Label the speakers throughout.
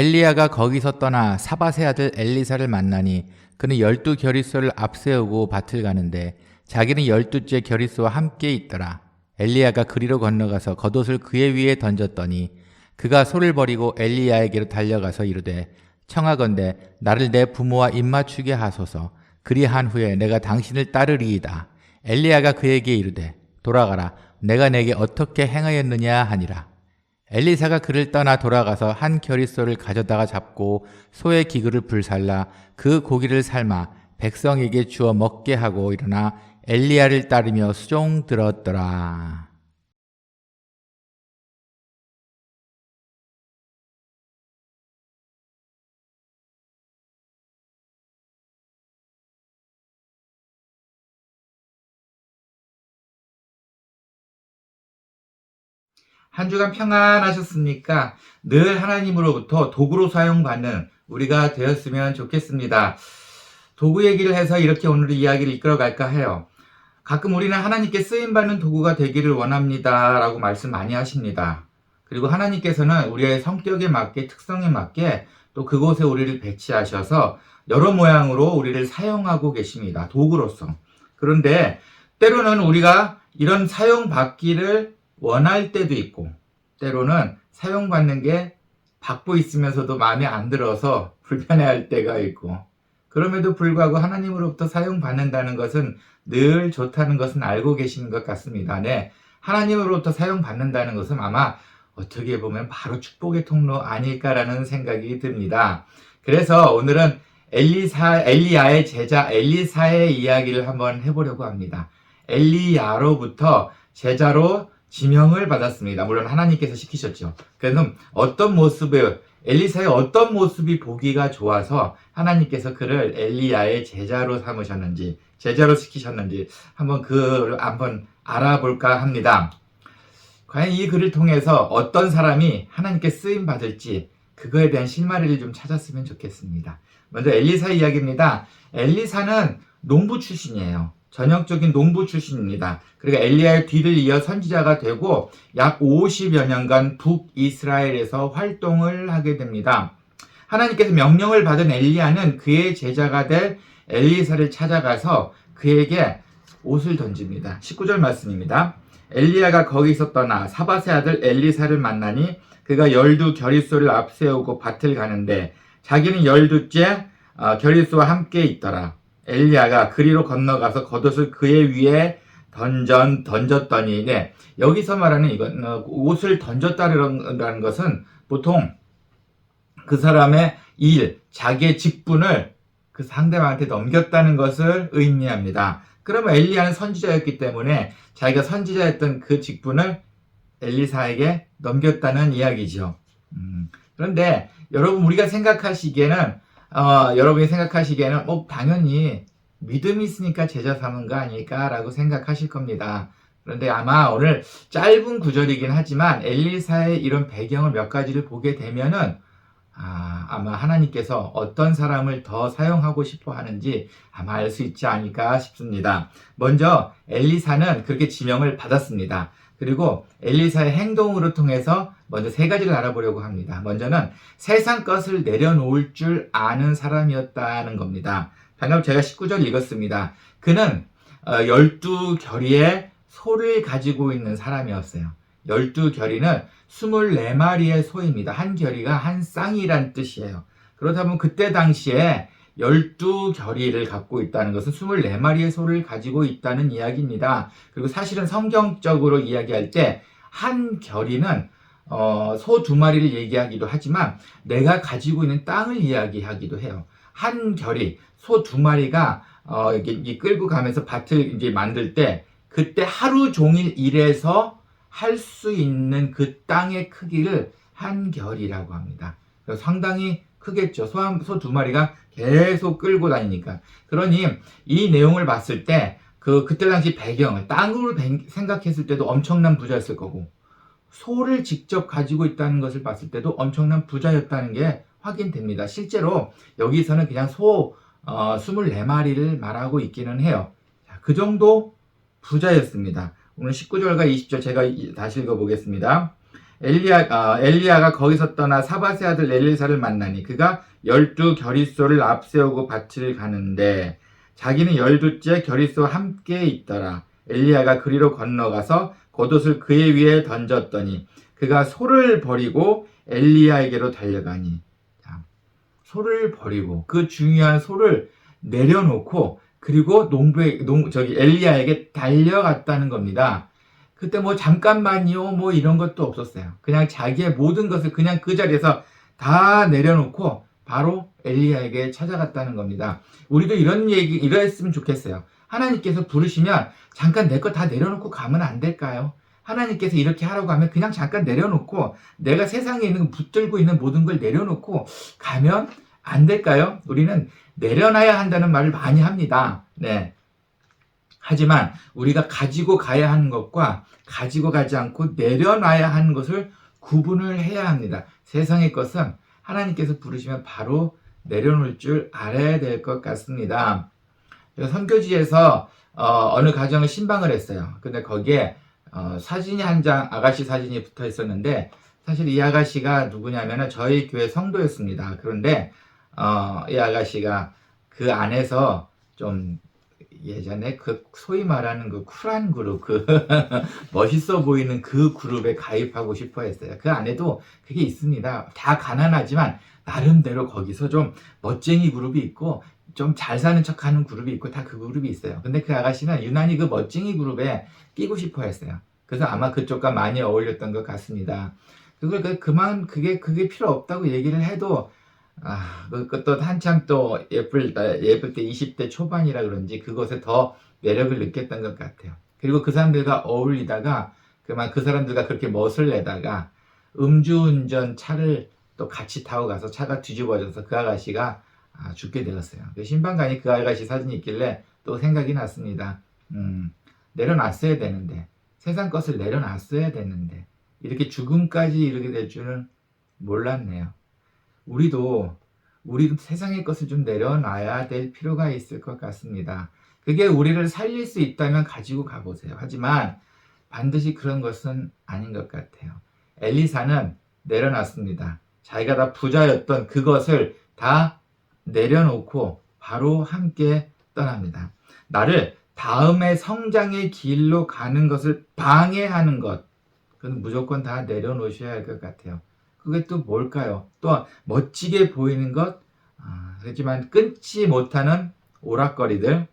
Speaker 1: 엘리야가 거기서 떠나 사바세 아들 엘리사를 만나니 그는 열두 결의소를 앞세우고 밭을 가는데 자기는 열두째 결의소와 함께 있더라. 엘리야가 그리로 건너가서 겉옷을 그의 위에 던졌더니 그가 소를 버리고 엘리야에게로 달려가서 이르되 청하건대 나를 내 부모와 입맞추게 하소서 그리한 후에 내가 당신을 따르리이다. 엘리야가 그에게 이르되 돌아가라 내가 내게 어떻게 행하였느냐 하니라. 엘리사가 그를 떠나 돌아가서 한 결의소를 가져다가 잡고 소의 기그를 불살라 그 고기를 삶아 백성에게 주어 먹게 하고 일어나 엘리야를 따르며 수종 들었더라.
Speaker 2: 한 주간 평안하셨습니까? 늘 하나님으로부터 도구로 사용받는 우리가 되었으면 좋겠습니다. 도구 얘기를 해서 이렇게 오늘 이야기를 이끌어 갈까 해요. 가끔 우리는 하나님께 쓰임받는 도구가 되기를 원합니다. 라고 말씀 많이 하십니다. 그리고 하나님께서는 우리의 성격에 맞게, 특성에 맞게 또 그곳에 우리를 배치하셔서 여러 모양으로 우리를 사용하고 계십니다. 도구로서. 그런데 때로는 우리가 이런 사용받기를 원할 때도 있고, 때로는 사용받는 게 받고 있으면서도 마음에 안 들어서 불편해할 때가 있고, 그럼에도 불구하고 하나님으로부터 사용받는다는 것은 늘 좋다는 것은 알고 계시는 것 같습니다. 네. 하나님으로부터 사용받는다는 것은 아마 어떻게 보면 바로 축복의 통로 아닐까라는 생각이 듭니다. 그래서 오늘은 엘리사, 엘리야의 제자 엘리사의 이야기를 한번 해보려고 합니다. 엘리야로부터 제자로 지명을 받았습니다. 물론 하나님께서 시키셨죠. 그래서 어떤 모습을 엘리사의 어떤 모습이 보기가 좋아서 하나님께서 그를 엘리야의 제자로 삼으셨는지 제자로 시키셨는지 한번 그를 한번 알아볼까 합니다. 과연 이 글을 통해서 어떤 사람이 하나님께 쓰임 받을지 그거에 대한 실마리를 좀 찾았으면 좋겠습니다. 먼저 엘리사 이야기입니다. 엘리사는 농부 출신이에요. 전형적인 농부 출신입니다. 그리고 엘리야의 뒤를 이어 선지자가 되고 약 50여 년간 북이스라엘에서 활동을 하게 됩니다. 하나님께서 명령을 받은 엘리야는 그의 제자가 될 엘리사를 찾아가서 그에게 옷을 던집니다. 19절 말씀입니다. 엘리야가 거기서 떠나 사바세 아들 엘리사를 만나니 그가 열두 결의소를 앞세우고 밭을 가는데 자기는 열두째 어, 결의소와 함께 있더라. 엘리야가 그리로 건너가서 겉옷을 그의 위에 던전 던졌더니 네, 여기서 말하는 이건 어, 옷을 던졌다라는 것은 보통 그 사람의 일, 자기의 직분을 그 상대방한테 넘겼다는 것을 의미합니다. 그러면 엘리야는 선지자였기 때문에 자기가 선지자였던 그 직분을 엘리사에게 넘겼다는 이야기죠. 음, 그런데 여러분 우리가 생각하시기에는 어, 여러분이 생각하시기에는 뭐 당연히 믿음이 있으니까 제자 삼은 거 아닐까라고 생각하실 겁니다. 그런데 아마 오늘 짧은 구절이긴 하지만 엘리사의 이런 배경을 몇 가지를 보게 되면은 아, 아마 하나님께서 어떤 사람을 더 사용하고 싶어 하는지 아마 알 수 있지 않을까 싶습니다. 먼저 엘리사는 그렇게 지명을 받았습니다. 그리고 엘리사의 행동으로 통해서 먼저 세 가지를 알아보려고 합니다. 먼저는 세상 것을 내려놓을 줄 아는 사람이었다는 겁니다. 방금 제가 19절 읽었습니다. 그는 어, 열두 결의의 소를 가지고 있는 사람이었어요. 열두 결의는 24마리의 소입니다. 한 결의가 한 쌍이란 뜻이에요. 그렇다면 그때 당시에 열두 결의를 갖고 있다는 것은 24마리의 소를 가지고 있다는 이야기입니다. 그리고 사실은 성경적으로 이야기할 때 한 결의는 어, 소 두 마리를 얘기하기도 하지만 내가 가지고 있는 땅을 이야기하기도 해요. 한 결의, 소두 마리가 어, 이게 끌고 가면서 밭을 이제 만들 때 그때 하루 종일 일해서 할 수 있는 그 땅의 크기를 한 결이라고 합니다. 상당히 크겠죠. 소 두 마리가 계속 끌고 다니니까. 그러니 이 내용을 봤을 때 그 그때 당시 배경을 땅으로 생각했을 때도 엄청난 부자였을 거고 소를 직접 가지고 있다는 것을 봤을 때도 엄청난 부자였다는 게 확인됩니다. 실제로 여기서는 그냥 소 어, 24마리를 말하고 있기는 해요. 자, 그 정도 부자였습니다. 오늘 19절과 20절 제가 다시 읽어보겠습니다. 엘리야, 아, 엘리야가 거기서 떠나 사바세 아들 엘리사를 만나니 그가 열두 결의소를 앞세우고 밭을 가는데 자기는 열두째 결의소와 함께 있더라. 엘리야가 그리로 건너가서 겉옷을 그의 위에 던졌더니 그가 소를 버리고 엘리야에게로 달려가니 자, 소를 버리고 그 중요한 소를 내려놓고 그리고 농부에 농 저기 엘리야에게 달려갔다는 겁니다. 그때 뭐 잠깐만요 뭐 이런 것도 없었어요. 그냥 자기의 모든 것을 그냥 그 자리에서 다 내려놓고 바로 엘리야에게 찾아갔다는 겁니다. 우리도 이런 얘기 이러했으면 좋겠어요. 하나님께서 부르시면 잠깐 내 거 다 내려놓고 가면 안 될까요? 하나님께서 이렇게 하라고 하면 그냥 잠깐 내려놓고 내가 세상에 있는 붙들고 있는 모든 걸 내려놓고 가면 안 될까요? 우리는 내려놔야 한다는 말을 많이 합니다. 네. 하지만 우리가 가지고 가야 하는 것과 가지고 가지 않고 내려놔야 하는 것을 구분을 해야 합니다. 세상의 것은 하나님께서 부르시면 바로 내려놓을 줄 알아야 될 것 같습니다. 선교지에서 어, 느 가정을 신방을 했어요. 근데 거기에 어, 사진이 한 장 아가씨 사진이 붙어 있었는데 사실 이 아가씨가 누구냐면은 저희 교회 성도였습니다. 그런데 어, 이 아가씨가 그 안에서 좀 예전에 그 소위 말하는 그 쿨한 그룹, 그 멋있어 보이는 그 그룹에 가입하고 싶어 했어요. 그 안에도 그게 있습니다. 다 가난하지만 나름대로 거기서 좀 멋쟁이 그룹이 있고 좀 잘 사는 척 하는 그룹이 있고 다 그 그룹이 있어요. 근데 그 아가씨는 유난히 그 멋쟁이 그룹에 끼고 싶어 했어요. 그래서 아마 그쪽과 많이 어울렸던 것 같습니다. 그걸 그, 그만, 그게, 그게 필요 없다고 얘기를 해도, 아, 그것도 한참 또 예쁠, 때- 예쁠 때 20대 초반이라 그런지 그것에 더 매력을 느꼈던 것 같아요. 그리고 그 사람들과 어울리다가, 그만 그 사람들과 그렇게 멋을 내다가 음주운전 차를 또 같이 타고 가서 차가 뒤집어져서 그 아가씨가 아, 죽게 되었어요. 그 신방간이 그 아가씨 사진이 있길래 또 생각이 났습니다. 음, 내려놨어야 되는데, 세상 것을 내려놨어야 되는데, 이렇게 죽음까지 이르게 될 줄은 몰랐네요. 우리도, 우리도 세상의 것을 좀 내려놔야 될 필요가 있을 것 같습니다. 그게 우리를 살릴 수 있다면 가지고 가보세요. 하지만 반드시 그런 것은 아닌 것 같아요. 엘리사는 내려놨습니다. 자기가 다 부자였던 그것을 다 내려놓고 바로 함께 떠납니다. 나를 다음의 성장의 길로 가는 것을 방해하는 것, 그건 무조건 다 내려놓으셔야 할 것 같아요. 그게 또 뭘까요? 또 멋지게 보이는 것, 아, 그렇지만 끊지 못하는 오락거리들,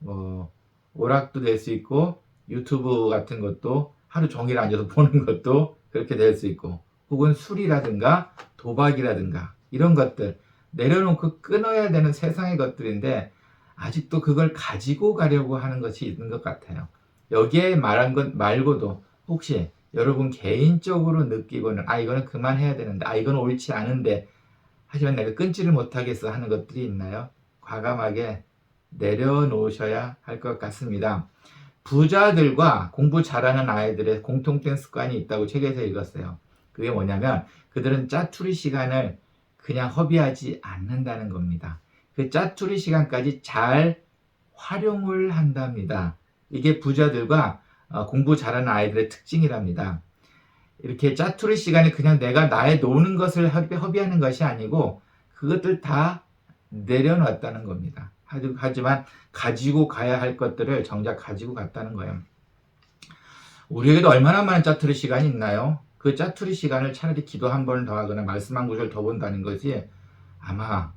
Speaker 2: 뭐 오락도 될 수 있고 유튜브 같은 것도 하루 종일 앉아서 보는 것도 그렇게 될 수 있고 혹은 술이라든가 도박이라든가 이런 것들 내려놓고 끊어야 되는 세상의 것들인데 아직도 그걸 가지고 가려고 하는 것이 있는 것 같아요. 여기에 말한 것 말고도 혹시 여러분 개인적으로 느끼고는 아 이거는 그만해야 되는데 아 이건 옳지 않은데 하지만 내가 끊지를 못하겠어 하는 것들이 있나요? 과감하게 내려놓으셔야 할 것 같습니다. 부자들과 공부 잘하는 아이들의 공통된 습관이 있다고 책에서 읽었어요. 그게 뭐냐면 그들은 짜투리 시간을 그냥 허비하지 않는다는 겁니다. 그 짜투리 시간까지 잘 활용을 한답니다. 이게 부자들과 어, 공부 잘하는 아이들의 특징이랍니다. 이렇게 짜투리 시간에 그냥 내가 나의 노는 것을 허비- 허비하는 것이 아니고 그것들 다 내려놨다는 겁니다. 하지- 하지만 가지고 가야 할 것들을 정작 가지고 갔다는 거예요. 우리에게도 얼마나 많은 짜투리 시간이 있나요? 그 짜투리 시간을 차라리 기도 한 번 더 하거나 말씀 한 구절 더 본다는 것이 아마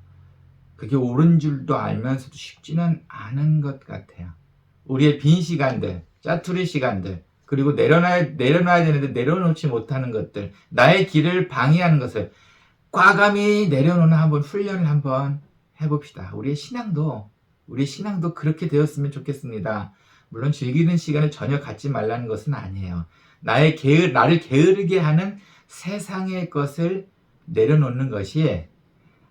Speaker 2: 그게 옳은 줄도 알면서도 쉽지는 않은 것 같아요. 우리의 빈 시간들, 짜투리 시간들, 그리고 내려놔야, 내려놔야 되는데 내려놓지 못하는 것들, 나의 길을 방해하는 것을 과감히 내려놓는 한번 훈련을 한번 해봅시다. 우리의 신앙도, 우리 신앙도 그렇게 되었으면 좋겠습니다. 물론 즐기는 시간을 전혀 갖지 말라는 것은 아니에요. 나의 게으, 나를 게으르게 하는 세상의 것을 내려놓는 것이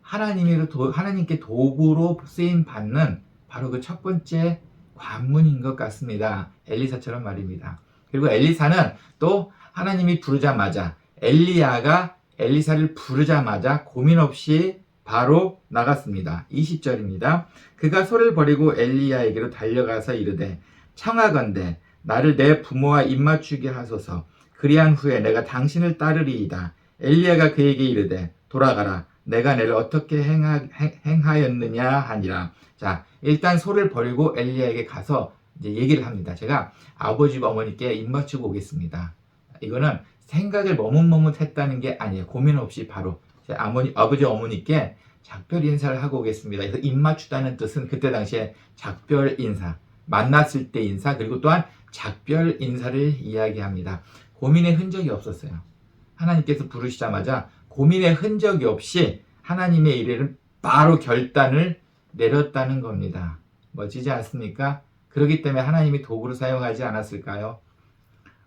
Speaker 2: 하나님의 도, 하나님께 도구로 쓰임 받는 바로 그 첫 번째 관문인 것 같습니다. 엘리사처럼 말입니다. 그리고 엘리사는 또 하나님이 부르자마자 엘리야가 엘리사를 부르자마자 고민 없이 바로 나갔습니다. 20절입니다. 그가 소를 버리고 엘리야에게로 달려가서 이르되 청하건대 나를 내 부모와 입맞추게 하소서 그리한 후에 내가 당신을 따르리이다. 엘리야가 그에게 이르되 돌아가라. 내가 내를 어떻게 행하, 였느냐 하니라. 자, 일단 소를 버리고 엘리야에게 가서 이제 얘기를 합니다. 제가 아버지와 어머니께 입 맞추고 오겠습니다. 이거는 생각을 머뭇머뭇했다는 게 아니에요. 고민 없이 바로 제 아버지, 아버지 어머니께 작별 인사를 하고 오겠습니다. 그래서 입 맞추다는 뜻은 그때 당시에 작별 인사, 만났을 때 인사, 그리고 또한 작별 인사를 이야기합니다. 고민의 흔적이 없었어요. 하나님께서 부르시자마자 고민의 흔적이 없이 하나님의 일에는 바로 결단을 내렸다는 겁니다. 멋지지 않습니까? 그렇기 때문에 하나님이 도구로 사용하지 않았을까요?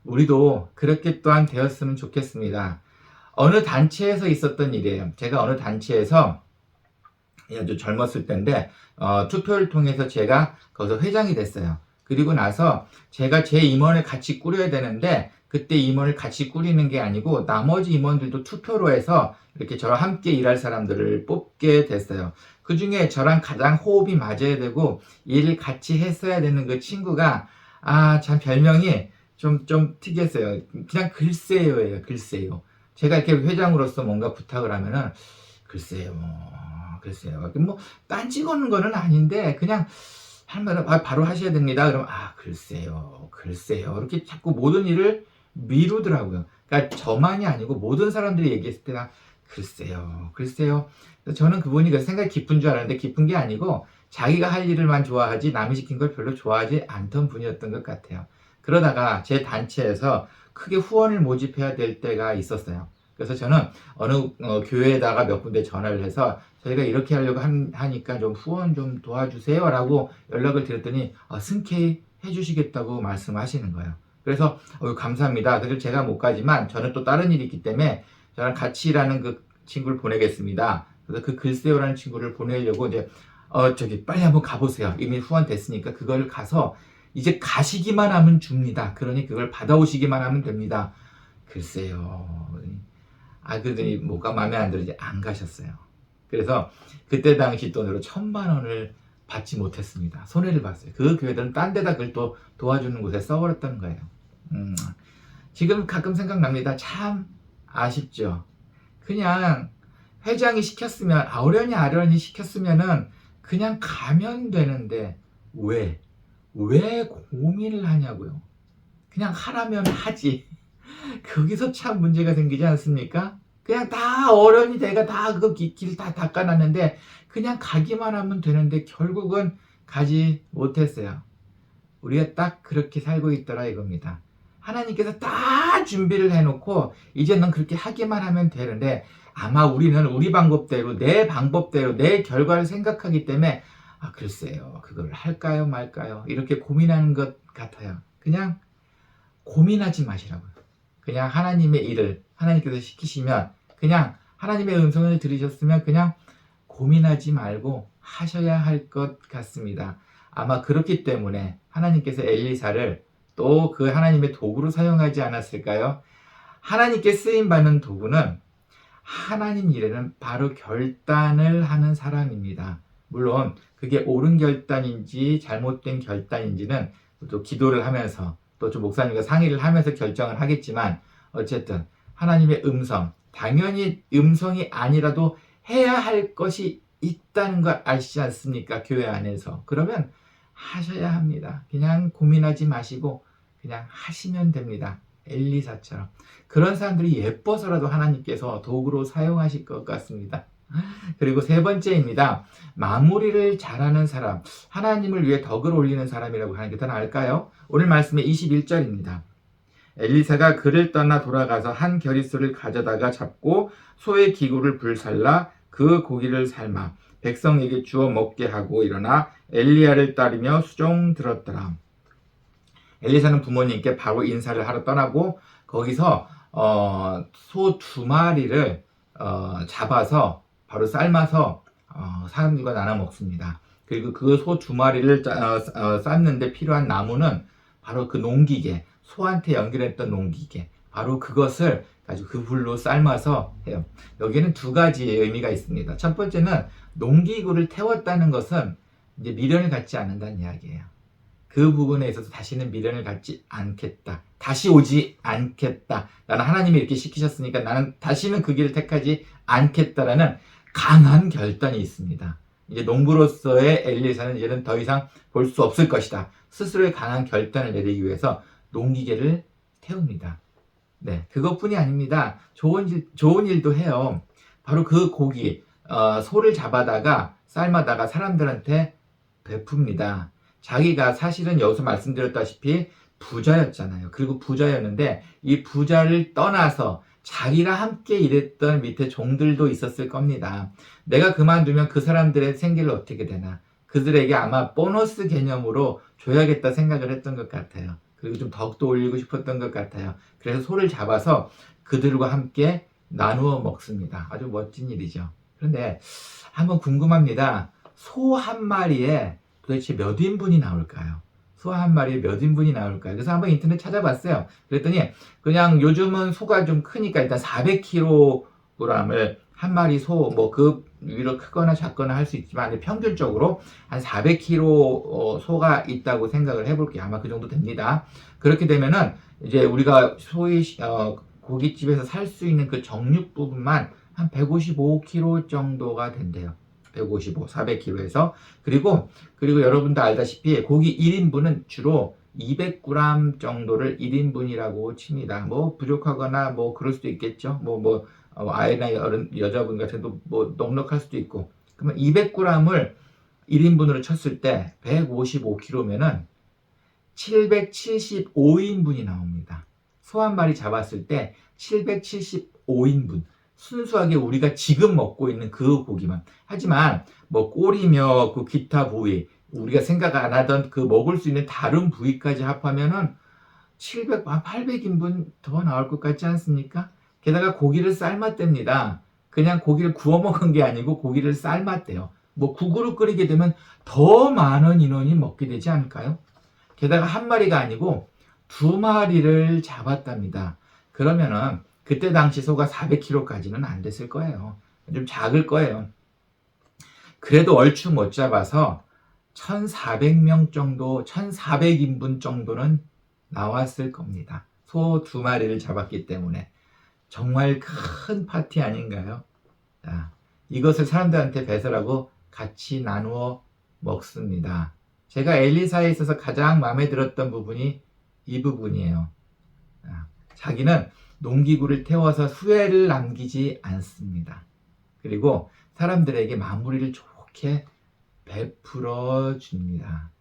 Speaker 2: 우리도 그렇게 또한 되었으면 좋겠습니다. 어느 단체에서 있었던 일이에요. 제가 어느 단체에서 아주 젊었을 때인데 어, 투표를 통해서 제가 거기서 회장이 됐어요. 그리고 나서 제가 제 임원을 같이 꾸려야 되는데 그때 임원을 같이 꾸리는 게 아니고 나머지 임원들도 투표로 해서 이렇게 저랑 함께 일할 사람들을 뽑게 됐어요. 그 중에 저랑 가장 호흡이 맞아야 되고 일을 같이 했어야 되는 그 친구가 아 참 별명이 좀 좀 특이했어요. 그냥 글쎄요예요. 글쎄요. 제가 이렇게 회장으로서 뭔가 부탁을 하면은 글쎄요. 글쎄요. 뭐 딴지 거는 거는 아닌데 그냥 할 말은 아, 바로 하셔야 됩니다. 그러면 아 글쎄요, 글쎄요. 이렇게 자꾸 모든 일을 미루더라고요. 그러니까 저만이 아니고 모든 사람들이 얘기했을 때나 글쎄요, 글쎄요. 저는 그분이 그 생각이 깊은 줄 알았는데 깊은 게 아니고 자기가 할 일을만 좋아하지 남이 시킨 걸 별로 좋아하지 않던 분이었던 것 같아요. 그러다가 제 단체에서 크게 후원을 모집해야 될 때가 있었어요. 그래서 저는 어느 어, 교회에다가 몇 군데 전화를 해서 저희가 이렇게 하려고 한- 하니까 좀 후원 좀 도와주세요라고 연락을 드렸더니 어, 승케이 해주시겠다고 말씀하시는 거예요. 그래서 어, 감사합니다. 그래서 제가 못 가지만 저는 또 다른 일이 있기 때문에 저랑 같이 일하는 그 친구를 보내겠습니다. 그래서 그 글쎄요라는 친구를 보내려고 이제 어 저기 빨리 한번 가보세요. 이미 후원 됐으니까 그걸 가서 이제 가시기만 하면 줍니다. 그러니 그걸 받아오시기만 하면 됩니다. 글쎄요. 아 그러더니 뭐가 마음에 안 들지 안 가셨어요. 그래서 그때 당시 돈으로 천만 원을 받지 못했습니다. 손해를 봤어요. 그 교회들은 딴 데다 그걸 또 도와주는 곳에 써버렸다는 거예요. 음, 지금 가끔 생각납니다. 참 아쉽죠. 그냥 회장이 시켰으면 아우려니 아려니 시켰으면은 그냥 가면 되는데 왜? 왜 고민을 하냐고요. 그냥 하라면 하지. 거기서 참 문제가 생기지 않습니까? 그냥 다 어련히 내가 다 그거 길 다 닦아놨는데 그냥 가기만 하면 되는데 결국은 가지 못했어요. 우리가 딱 그렇게 살고 있더라 이겁니다. 하나님께서 다 준비를 해놓고 이제 넌 그렇게 하기만 하면 되는데 아마 우리는 우리 방법대로 내 방법대로 내 결과를 생각하기 때문에 아 글쎄요 그걸 할까요 말까요 이렇게 고민하는 것 같아요. 그냥 고민하지 마시라고요. 그냥 하나님의 일을 하나님께서 시키시면 그냥 하나님의 음성을 들으셨으면 그냥 고민하지 말고 하셔야 할 것 같습니다. 아마 그렇기 때문에 하나님께서 엘리사를 또 그 하나님의 도구로 사용하지 않았을까요? 하나님께 쓰임 받는 도구는 하나님 일에는 바로 결단을 하는 사람입니다. 물론 그게 옳은 결단인지 잘못된 결단인지는 또 기도를 하면서 또 좀 목사님과 상의를 하면서 결정을 하겠지만 어쨌든 하나님의 음성 당연히 음성이 아니라도 해야 할 것이 있다는 걸 아시지 않습니까? 교회 안에서. 그러면 하셔야 합니다. 그냥 고민하지 마시고 그냥 하시면 됩니다. 엘리사처럼. 그런 사람들이 예뻐서라도 하나님께서 도구로 사용하실 것 같습니다. 그리고 세 번째입니다. 마무리를 잘하는 사람, 하나님을 위해 덕을 올리는 사람이라고 하는 게 더 나을까요? 오늘 말씀의 21절입니다. 엘리사가 그를 떠나 돌아가서 한 겨릿소를 가져다가 잡고 소의 기구를 불살라 그 고기를 삶아 백성에게 주어 먹게 하고 일어나 엘리야를 따르며 수종 들었더라. 엘리사는 부모님께 바로 인사를 하러 떠나고 거기서 어, 소 두 마리를 어, 잡아서 바로 삶아서 어, 사람들과 나눠 먹습니다. 그리고 그 소 두 마리를 짜- 어, 어, 삶는데 필요한 나무는 바로 그 농기계, 소한테 연결했던 농기계, 바로 그것을 가지고 그 불로 삶아서 해요. 여기는 두 가지의 의미가 있습니다. 첫 번째는 농기구를 태웠다는 것은 이제 미련을 갖지 않는다는 이야기예요. 그 부분에 있어서 다시는 미련을 갖지 않겠다. 다시 오지 않겠다. 나는 하나님이 이렇게 시키셨으니까 나는 다시는 그 길을 택하지 않겠다라는 강한 결단이 있습니다. 이제 농부로서의 엘리사는 이제는 더 이상 볼 수 없을 것이다. 스스로의 강한 결단을 내리기 위해서 농기계를 태웁니다. 네, 그것뿐이 아닙니다. 좋은 일, 좋은 일도 해요. 바로 그 고기, 어, 소를 잡아다가 삶아다가 사람들한테 베풉니다. 자기가 사실은 여기서 말씀드렸다시피 부자였잖아요. 그리고 부자였는데 이 부자를 떠나서 자기가 함께 일했던 밑에 종들도 있었을 겁니다. 내가 그만두면 그 사람들의 생계를 어떻게 되나. 그들에게 아마 보너스 개념으로 줘야겠다 생각을 했던 것 같아요. 그리고 좀 더욱더 올리고 싶었던 것 같아요. 그래서 소를 잡아서 그들과 함께 나누어 먹습니다. 아주 멋진 일이죠. 그런데 한번 궁금합니다. 소 한 마리에 도대체 몇 인분이 나올까요? 소 한 마리에 몇 인분이 나올까요? 그래서 한번 인터넷 찾아봤어요. 그랬더니 그냥 요즘은 소가 좀 크니까 일단 400kg을 한 마리 소 뭐그 위로 크거나 작거나 할 수 있지만 평균적으로 한 400kg 소가 있다고 생각을 해볼게요. 아마 그 정도 됩니다. 그렇게 되면은 이제 우리가 소위 어, 고깃집에서 살 수 있는 그 정육 부분만 한 155kg 정도가 된대요. 155, 400kg에서 그리고 그리고 여러분도 알다시피 고기 1인분은 주로 200g 정도를 1인분이라고 칩니다. 뭐 부족하거나 뭐 그럴 수도 있겠죠. 뭐뭐 아이나 어른 여자분 같은 뭐 넉넉할 수도 있고 그러면 200g을 1인분으로 쳤을 때 155kg면은 775인분이 나옵니다. 소 한 마리 잡았을 때 775인분. 순수하게 우리가 지금 먹고 있는 그 고기만. 하지만 뭐 꼬리며 그 기타 부위, 우리가 생각 안 하던 그 먹을 수 있는 다른 부위까지 합하면은 700, 800인분 더 나올 것 같지 않습니까? 게다가 고기를 삶았답니다. 그냥 고기를 구워 먹은 게 아니고 고기를 삶았대요. 뭐 국으로 끓이게 되면 더 많은 인원이 먹게 되지 않을까요? 게다가 한 마리가 아니고 두 마리를 잡았답니다. 그러면은 그때 당시 소가 400kg까지는 안 됐을 거예요. 좀 작을 거예요. 그래도 얼추 못 잡아서 1,400명 정도, 1,400인분 정도는 나왔을 겁니다. 소 두 마리를 잡았기 때문에. 정말 큰 파티 아닌가요? 자, 이것을 사람들한테 배설하고 같이 나누어 먹습니다. 제가 엘리사에 있어서 가장 마음에 들었던 부분이 이 부분이에요. 아, 자기는 농기구를 태워서 후회를 남기지 않습니다. 그리고 사람들에게 마무리를 좋게 베풀어 줍니다.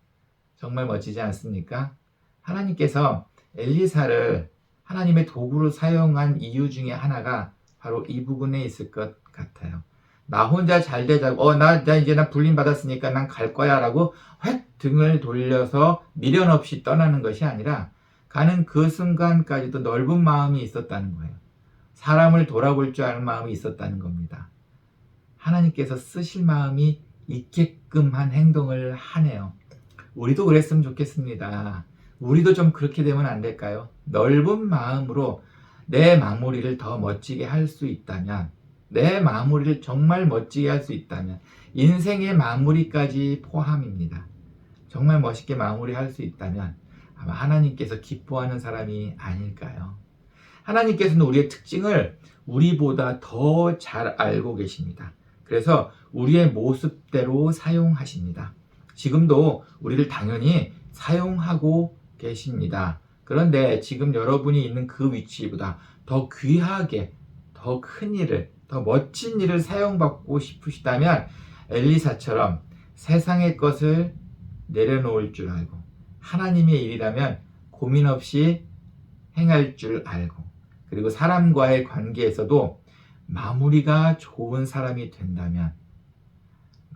Speaker 2: 정말 멋지지 않습니까? 하나님께서 엘리사를 하나님의 도구로 사용한 이유 중에 하나가 바로 이 부분에 있을 것 같아요. 나 혼자 잘 되자고, 어, 나, 나 이제 나 불림 받았으니까 난 갈 거야 라고 획 등을 돌려서 미련 없이 떠나는 것이 아니라 가는 그 순간까지도 넓은 마음이 있었다는 거예요. 사람을 돌아볼 줄 아는 마음이 있었다는 겁니다. 하나님께서 쓰실 마음이 있게끔 한 행동을 하네요. 우리도 그랬으면 좋겠습니다. 우리도 좀 그렇게 되면 안 될까요? 넓은 마음으로 내 마무리를 더 멋지게 할 수 있다면, 내 마무리를 정말 멋지게 할 수 있다면, 인생의 마무리까지 포함입니다. 정말 멋있게 마무리할 수 있다면, 아마 하나님께서 기뻐하는 사람이 아닐까요? 하나님께서는 우리의 특징을 우리보다 더 잘 알고 계십니다. 그래서 우리의 모습대로 사용하십니다. 지금도 우리를 당연히 사용하고 계십니다. 그런데 지금 여러분이 있는 그 위치보다 더 귀하게, 더 큰 일을, 더 멋진 일을 사용받고 싶으시다면 엘리사처럼 세상의 것을 내려놓을 줄 알고 하나님의 일이라면 고민 없이 행할 줄 알고 그리고 사람과의 관계에서도 마무리가 좋은 사람이 된다면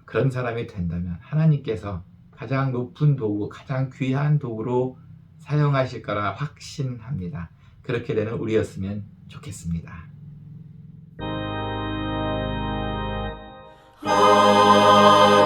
Speaker 2: 그런 사람이 된다면 하나님께서 가장 높은 도구, 가장 귀한 도구로 사용하실 거라 확신합니다. 그렇게 되는 우리였으면 좋겠습니다. 아.